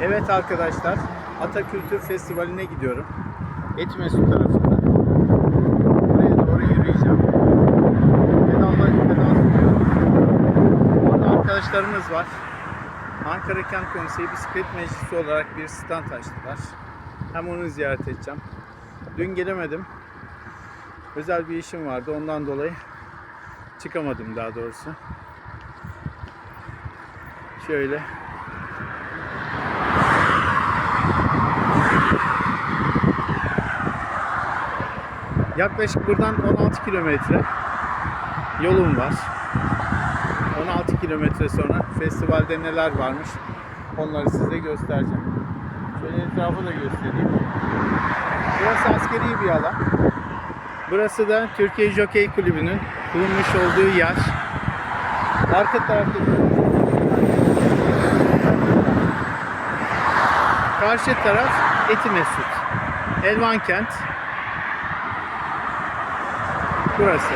Evet arkadaşlar, Atakültür Festivali'ne gidiyorum. Etimesut tarafında. Buraya doğru yürüyeceğim. Pedalla pedal sürüyorum. Orada arkadaşlarımız var. Ankara Kent Konseyi Bisiklet Meclisi olarak bir stand açtılar. Hem onu ziyaret edeceğim. Dün gelemedim. Özel bir işim vardı. Ondan dolayı çıkamadım daha doğrusu. Şöyle Yaklaşık buradan 16 kilometre yolum var. 16 kilometre sonra festivalde neler varmış onları size göstereceğim. Şöyle etrafı da göstereyim. Burası askeri bir alan. Burası da Türkiye Jockey Kulübü'nün bulunmuş olduğu yer. Arka tarafta Karşı taraf Etimesut. Elvan Kent. Burası.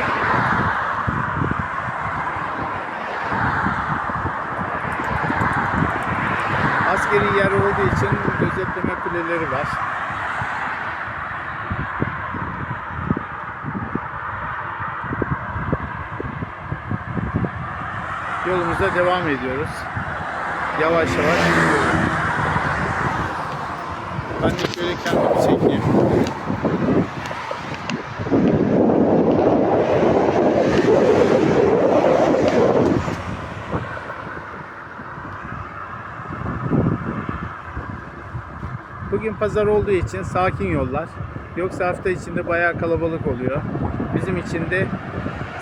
Askeri yer olduğu için gözetleme kuleleri var. Yolumuza devam ediyoruz. Yavaş yavaş yürüyoruz. Ben de şöyle kendimi çekeyim. Bugün pazar olduğu için sakin yollar. Yoksa hafta içinde bayağı kalabalık oluyor. Bizim için de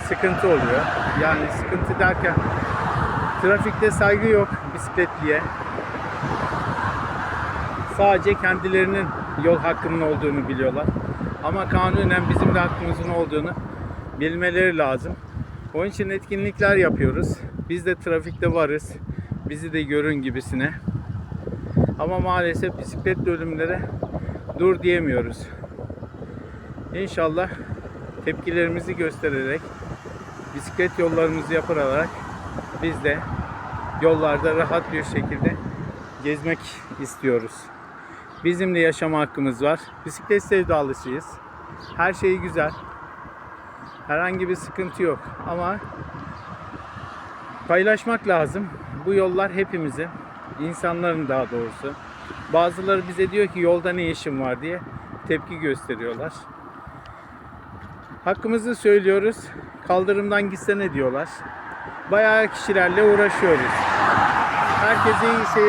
sıkıntı oluyor. Yani sıkıntı derken trafikte saygı yok bisikletliye. Sadece kendilerinin yol hakkının olduğunu biliyorlar. Ama kanunen bizim de hakkımızın olduğunu bilmeleri lazım. Onun için etkinlikler yapıyoruz. Biz de trafikte varız. Bizi de görün gibisine. Ama maalesef bisiklet ölümlere dur diyemiyoruz. İnşallah tepkilerimizi göstererek bisiklet yollarımızı yaparak biz de yollarda rahat bir şekilde gezmek istiyoruz. Bizim de yaşama hakkımız var. Bisiklet sevdalısıyız. Her şey güzel. Herhangi bir sıkıntı yok ama paylaşmak lazım. Bu yollar hepimize, insanların daha doğrusu. Bazıları bize diyor ki yolda ne işin var diye tepki gösteriyorlar. Hakkımızı söylüyoruz. Kaldırımdan gitsene diyorlar. Bayağı kişilerle uğraşıyoruz. Herkese iyi seyirler.